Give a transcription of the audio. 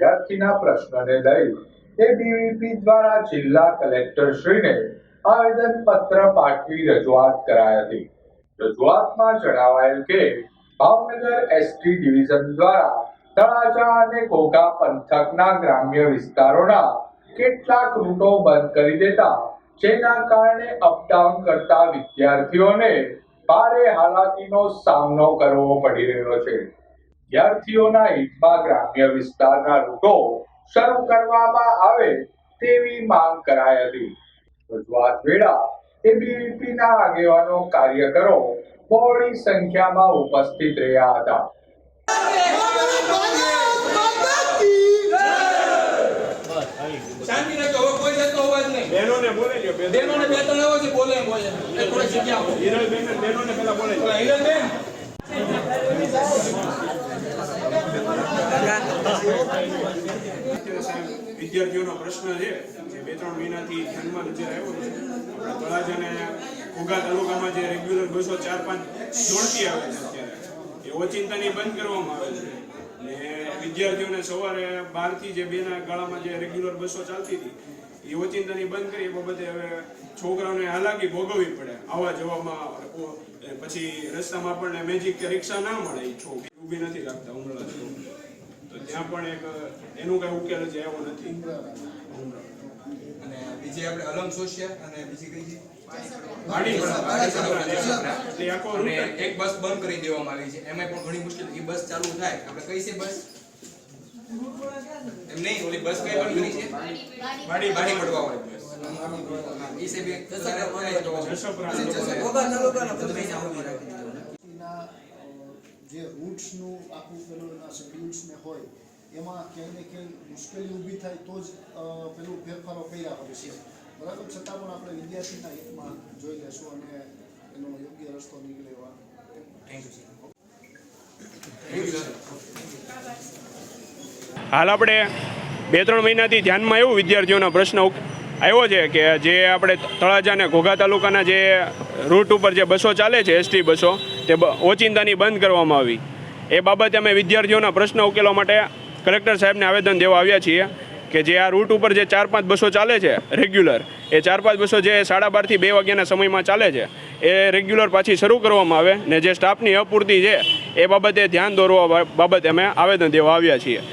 વિદ્યાર્થીના પ્રશ્નને લઈ એબીવીપી દ્વારા જિલ્લા કલેક્ટરશ્રીને આવેદનપત્ર પાઠવી રજૂઆત કરાઈ હતી. રજૂઆતમાં જણાવાયું કે ભાવનગર એસટી ડિવિઝન દ્વારા તળાજા અને ઘોઘા પંથકના ગ્રામ્ય વિસ્તારોના કેટલાક રૂટો બંધ કરી દેતા, જેના કારણે અપડાઉન કરતા વિદ્યાર્થીઓને ભારે હાલાકીનો સામનો કરવો પડી રહ્યો છે. વિદ્યાર્થીઓના હિતમાં ગ્રામ્ય વિસ્તારના રૂટો શરૂ કરવામાં આવે તેવી માંગ કરાઈ હતી. રજૂઆત વેળા એબીવીપીના આગેવાનો કાર્યકરો બહોળી સંખ્યામાં ઉપસ્થિત રહ્યા હતા. શાંતિ રાખજો હવે કોઈ જતો અવાજ નહીં. બહેનોને બોલે છે બે બે ત્રણ બોલે બોલે એ થોડી જગ્યા આપો. હિરલબેન બહેનોને પેલા બોલે. હિરલબેન અત્યારે સાહેબ વિદ્યાર્થીઓનો પ્રશ્ન છે, જે બે ત્રણ મહિનાથી ધ્યાનમાં નજર આવ્યો આપણા તળાજા અને ઘોઘા તાલુકામાં જે રેગ્યુલર બસો ચાર પાંચ દોડતી આવે છે અત્યારે. એ ઓચિંતાની બંધ કરવામાં આવે છે. ને વિદ્યાર્થીઓને સવારે બારથી જે બેના ગાળામાં જે રેગ્યુલર બસો ચાલતી હતી, એ ઓચિંતાની બંધ કરી એ બાબતે હવે છોકરાઓને હાલાકી ભોગવવી પડે. આવવા જવામાં પછી રસ્તામાં આપણને મેજિક કે રિક્ષા ના મળે એ છોકરી ઊભી નથી રાખતા ઉમરલા ત્યાં પણ એક એનું કઈ ઉકેલ જ આવ્યો નથી. અને બીજી આપણે અલમ સોશિયા અને બીજી કઈ છે? એક બસ બંધ કરી દેવામાં આવી છે. એમાં પણ ઘણી મુશ્કેલ. એ બસ ચાલુ થાય. આપણે કઈ છે બસ? એમ નહીં ઓલી બસ કઈ બંધ કરી છે? વાડી વાડી પડવા વાળી બસ. ઈ છે બે જશોપરા એના અ, જે રૂટ્સનું આખું પેલું એના શેડ્યુલ્સને હોય એમાં ક્યાંય ને ક્યાંય મુશ્કેલી ઊભી થાય તો જ પેલું ફેરફારો કર્યા હોય છે. બરાબર? છતાં પણ આપણે વિદ્યાર્થીના હિતમાં જોઈ લેશું અને એનો યોગ્ય રસ્તો નીકળે એવા. થેન્ક યુ હાલ આપણે બે ત્રણ મહિનાથી ધ્યાનમાં એવું વિદ્યાર્થીઓના પ્રશ્ન આવ્યો છે કે જે આપણે તળાજા અને ઘોઘા તાલુકાના જે રૂટ ઉપર જે બસો ચાલે છે, એસટી બસો, તે ઓચિંતાની બંધ કરવામાં આવી. એ બાબતે અમે વિદ્યાર્થીઓના પ્રશ્ન ઉકેલવા માટે કલેક્ટર સાહેબને આવેદન દેવા આવ્યા છીએ કે જે આ રૂટ ઉપર જે ચાર પાંચ બસો ચાલે છે, રેગ્યુલર, એ ચાર પાંચ બસો જે સાડા બારથી બે વાગ્યાના સમયમાં ચાલે છે, એ રેગ્યુલર પાછી શરૂ કરવામાં આવે ને જે સ્ટાફની અપૂરતી છે, એ બાબતે ધ્યાન દોરવા બાબતે અમે આવેદન દેવા આવ્યા છીએ.